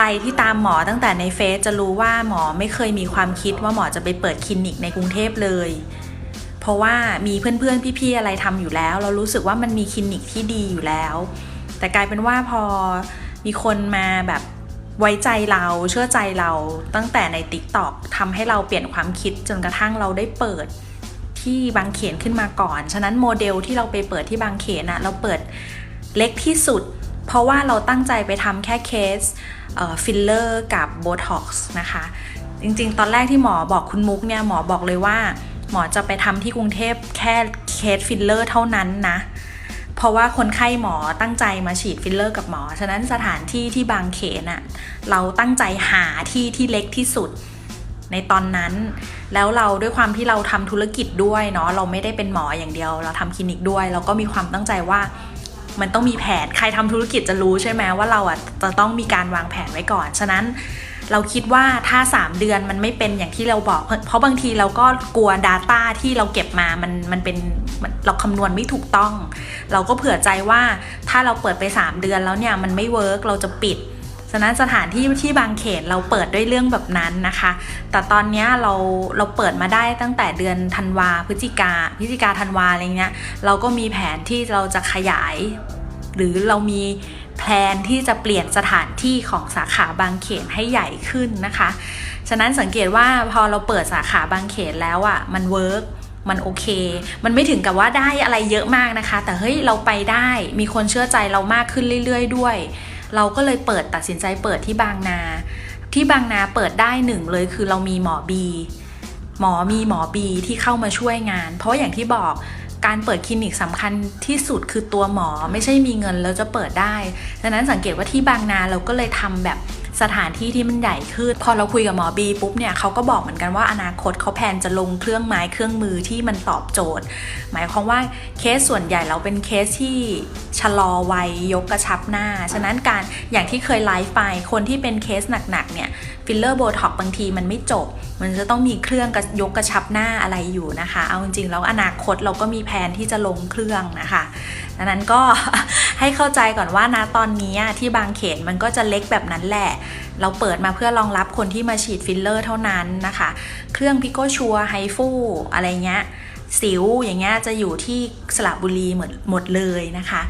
รที่ตามหมอตั้งแต่ในเฟซจะรู้ว่าหมอไม่เคยมีความคิดว่าหมอจะไปเปิดคลินิกในกรุงเทพเลย เพราะว่ามีเพื่อนๆพี่ๆอะไรทำอยู่แล้ว เรารู้สึกว่ามันมีคลินิกที่ดีอยู่แล้ว แต่กลายเป็นว่าพอมีคนมาแบบไว้ใจเราเชื่อใจเราตั้งแต่ใน t ิ k t o k ทำให้เราเปลี่ยนความคิดจนกระทั่งเราได้เปิดที่บางเขนขึ้นมาก่อน ฉะนั้นโมเดลที่เราไปเปิดที่บางเขนอะเราเปิดเล็กที่สุด เพราะว่าเราตั้งใจไปทำแค่เคสฟิลเลอร์กับโบท็อกซ์นะคะ จริงๆ ตอนแรกที่หมอบอกคุณมุกเนี่ยหมอบอกเลยว่า หมอจะไปทำที่กรุงเทพแค่เคสฟิลเลอร์เท่านั้นนะ เพราะว่าคนไข้หมอตั้งใจมาฉีดฟิลเลอร์กับหมอ ฉะนั้นสถานที่ที่บางเขนอะเราตั้งใจหาที่ที่เล็กที่สุดในตอนนั้น แล้วเราด้วยความที่เราทำธุรกิจด้วยเนาะเราไม่ได้เป็นหมออย่างเดียว เราทำคลินิกด้วย เราก็มีความตั้งใจว่า มันต้องมีแผนใครทำธุรกิจจะรู้ใช่ไหมว่าเราอะจะต้องมีการวางแผนไว้ก่อน ฉะนั้นเราคิดว่าถ้า 3 เดือนมันไม่เป็นอย่างที่เราบอก เพราะบางทีเราก็กลัว Data ที่เราเก็บมามันมันเป็นมันเราคำนวณไม่ถูกต้อง เราก็เผื่อใจว่าถ้าเราเปิดไป 3 เดือนแล้วเนี่ยมันไม่เวิร์กเราจะปิด ฉะนั้นสถานที่ที่บางเขนเราเปิดด้วยเรื่องแบบนั้นนะคะ แต่ตอนนี้เราเราเปิดมาได้ตั้งแต่เดือนธันวาพฤศจิกาพฤศจิกาธันวาอะไรเงี้ยเราก็มีแผนที่เราจะขยาย หรือเรามีแพลนที่จะเปลี่ยนสถานที่ของสาขาบางเขนให้ใหญ่ขึ้นนะคะ ฉะนั้นสังเกตว่าพอเราเปิดสาขาบางเขนแล้วอะ่ะมันเวิร์กมันโอเค มันไม่ถึงกับว่าได้อะไรเยอะมากนะคะ แต่เฮ้ยเราไปได้ มีคนเชื่อใจเรามากขึ้นเรื่อย ๆ ด้วย เราก็เลยเปิดตัดสินใจเปิดที่บางนา ที่บางนาเปิดได้หนึ่งเลยคือเรามีหมอบีหมอมีหมอบีที่เข้ามาช่วยงาน เพราะอย่างที่บอก การเปิดคลินิกสำคัญที่สุดคือตัวหมอไม่ใช่มีเงินแล้วจะเปิดได้ดังนั้นสังเกตว่าที่บางนาเราก็เลยทำแบบสถานที่ที่มันใหญ่ขึ้น พอเราคุยกับหมอบีปุ๊บเนี่ยเขาก็บอกเหมือนกันว่าอนาคตเขาแพลนจะลงเครื่องไม้เครื่องมือที่มันตอบโจทย์ หมายความว่าเคสส่วนใหญ่เราเป็นเคสที่ชะลอวัยยกกระชับหน้า ฉะนั้นการอย่างที่เคยไลฟ์ไปคนที่เป็นเคสหนักๆเนี่ย ฟิลเลอร์โบท็อกบางทีมันไม่จบ มันจะต้องมีเครื่องยกกระชับหน้าอะไรอยู่นะคะ เอาจริงๆแล้วอนาคตเราก็มีแผนที่จะลงเครื่องนะคะดังนั้นก็ให้เข้าใจก่อนว่านะตอนนี้ที่บางเขนมันก็จะเล็กแบบนั้นแหละ เราเปิดมาเพื่อรองรับคนที่มาฉีดฟิลเลอร์เท่านั้นนะคะ เครื่องพิโกชัวไฮฟูอะไรเงี้ยสิวอย่างเงี้ยจะอยู่ที่สระบุรีหมดหมดเลยนะคะ